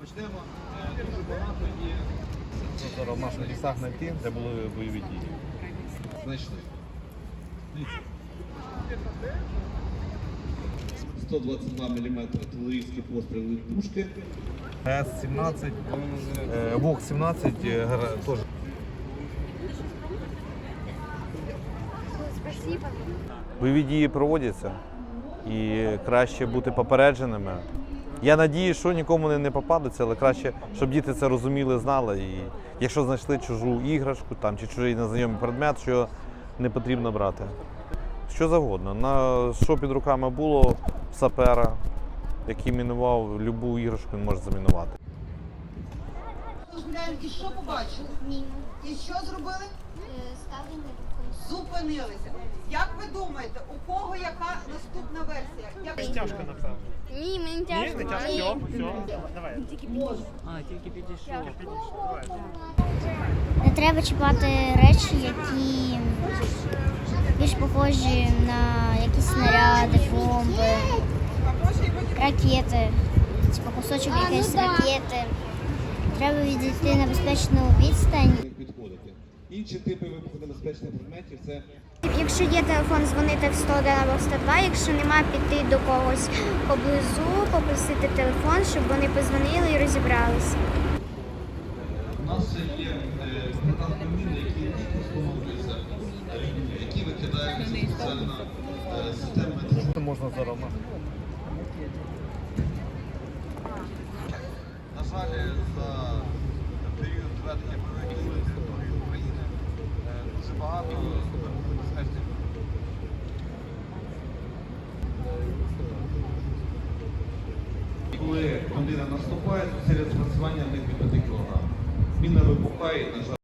Почнемо. Е, Дуже багато є. Зараз в наших лісах знайти, де були бойові дії. Знайшли. 122 мм артилерійські постріли пушки. С-17, е, ВОК-17 е, теж. Бойові дії проводяться і краще бути попередженими. Я надію, що нікому не, не попадеться, але краще, щоб діти це розуміли, знали. І якщо знайшли чужу іграшку там, чи чужий незнайомий предмет, що не потрібно брати. Що завгодно. На що під руками було сапера, який мінував любу іграшку, він може замінувати. Гуляємо, і що побачили? Міну. І що зробили? Ставлення рухом. Зупинилися. Як ви думаєте, у кого яка наступна версія? Як... Тяжко напевно. Ні, мені Ні, тяжко. не тяжко. Все, все. Давай. Не треба чіпати речі, які більш похожі на якісь снаряди, бомби, ракети, типу кусочок якоїсь ракети. Треба відійти на безпечну відстань. Підходити. Інші типи вибухонебезпечних предметів це Якщо є телефон, дзвонити в 101 або в 102, якщо нема, піти до когось поблизу, попросити телефон, щоб вони позвонили і розібралися. У нас ще є е, протитанкові міни, які не використовуються які викидаються спеціально е, системи можна зараз. на- жаль, за період ведення бойових дій на території е, багато небезпечних. Коли людина наступає, це спрацювання не під від 5 кг. Міна вибухає, і, на жаль.